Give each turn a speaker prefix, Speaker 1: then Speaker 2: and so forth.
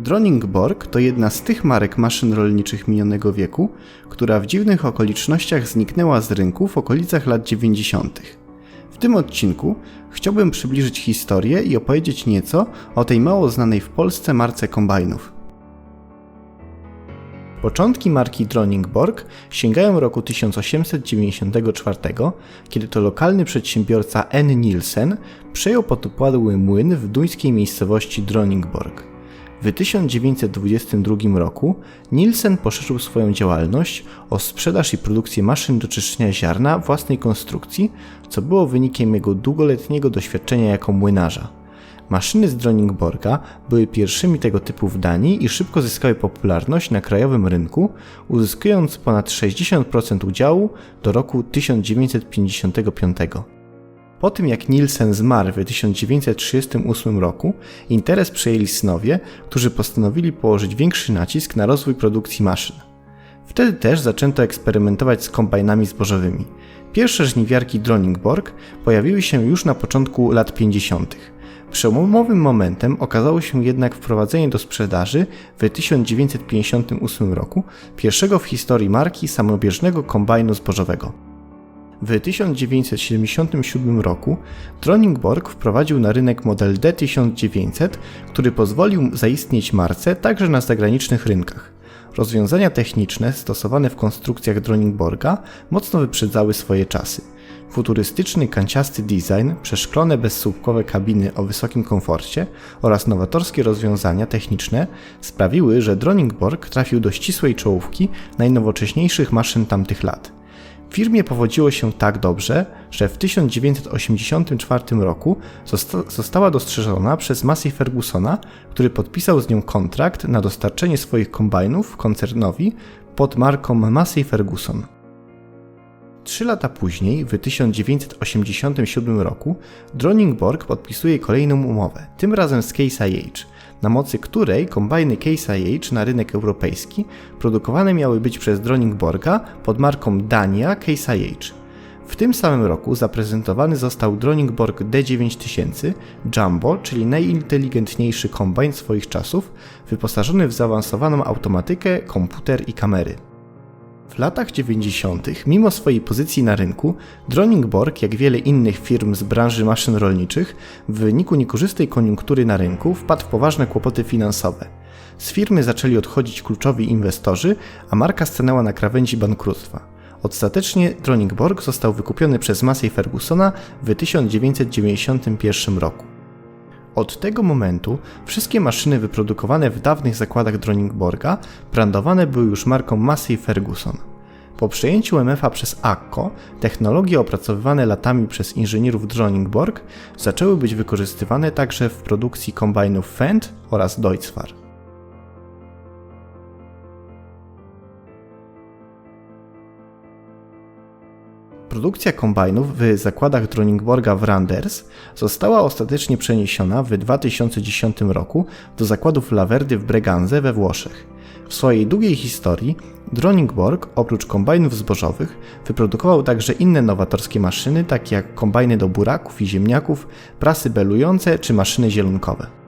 Speaker 1: Dronningborg to jedna z tych marek maszyn rolniczych minionego wieku, która w dziwnych okolicznościach zniknęła z rynku w okolicach lat 90. W tym odcinku chciałbym przybliżyć historię i opowiedzieć nieco o tej mało znanej w Polsce marce kombajnów. Początki marki Dronningborg sięgają roku 1894, kiedy to lokalny przedsiębiorca N. Nielsen przejął podupładły młyn w duńskiej miejscowości Dronningborg. W 1922 roku Nielsen poszerzył swoją działalność o sprzedaż i produkcję maszyn do czyszczenia ziarna własnej konstrukcji, co było wynikiem jego długoletniego doświadczenia jako młynarza. Maszyny z Dronningborga były pierwszymi tego typu w Danii i szybko zyskały popularność na krajowym rynku, uzyskując ponad 60% udziału do roku 1955. Po tym jak Nielsen zmarł w 1938 roku, interes przejęli synowie, którzy postanowili położyć większy nacisk na rozwój produkcji maszyn. Wtedy też zaczęto eksperymentować z kombajnami zbożowymi. Pierwsze żniwiarki Dronningborg pojawiły się już na początku lat 50. Przełomowym momentem okazało się jednak wprowadzenie do sprzedaży w 1958 roku pierwszego w historii marki samobieżnego kombajnu zbożowego. W 1977 roku Dronningborg wprowadził na rynek model D1900, który pozwolił zaistnieć marce także na zagranicznych rynkach. Rozwiązania techniczne stosowane w konstrukcjach Dronningborga mocno wyprzedzały swoje czasy. Futurystyczny, kanciasty design, przeszklone bezsłupkowe kabiny o wysokim komforcie oraz nowatorskie rozwiązania techniczne sprawiły, że Dronningborg trafił do ścisłej czołówki najnowocześniejszych maszyn tamtych lat. Firmie powodziło się tak dobrze, że w 1984 roku zosta została dostrzeżona przez Massey Fergusona, który podpisał z nią kontrakt na dostarczenie swoich kombajnów koncernowi pod marką Massey Ferguson. Trzy lata później, w 1987 roku, Dronningborg podpisuje kolejną umowę, tym razem z Case IH, na mocy której kombajny Case IH na rynek europejski produkowane miały być przez Dronningborga pod marką Dania Case IH. W tym samym roku zaprezentowany został Dronningborg D9000 Jumbo, czyli najinteligentniejszy kombajn swoich czasów, wyposażony w zaawansowaną automatykę, komputer i kamery. W latach 90., mimo swojej pozycji na rynku, Dronningborg, jak wiele innych firm z branży maszyn rolniczych, w wyniku niekorzystnej koniunktury na rynku wpadł w poważne kłopoty finansowe. Z firmy zaczęli odchodzić kluczowi inwestorzy, a marka stanęła na krawędzi bankructwa. Ostatecznie Dronningborg został wykupiony przez Massey Fergusona w 1991 roku. Od tego momentu wszystkie maszyny wyprodukowane w dawnych zakładach Dronningborga brandowane były już marką Massey Ferguson. Po przejęciu MF-a przez ACCO, technologie opracowywane latami przez inżynierów Dronningborg zaczęły być wykorzystywane także w produkcji kombajnów Fendt oraz Deutzfahr. Produkcja kombajnów w zakładach Dronningborga w Randers została ostatecznie przeniesiona w 2010 roku do zakładów Laverdy w Breganze we Włoszech. W swojej długiej historii Dronningborg oprócz kombajnów zbożowych wyprodukował także inne nowatorskie maszyny, takie jak kombajny do buraków i ziemniaków, prasy belujące czy maszyny zielonkowe.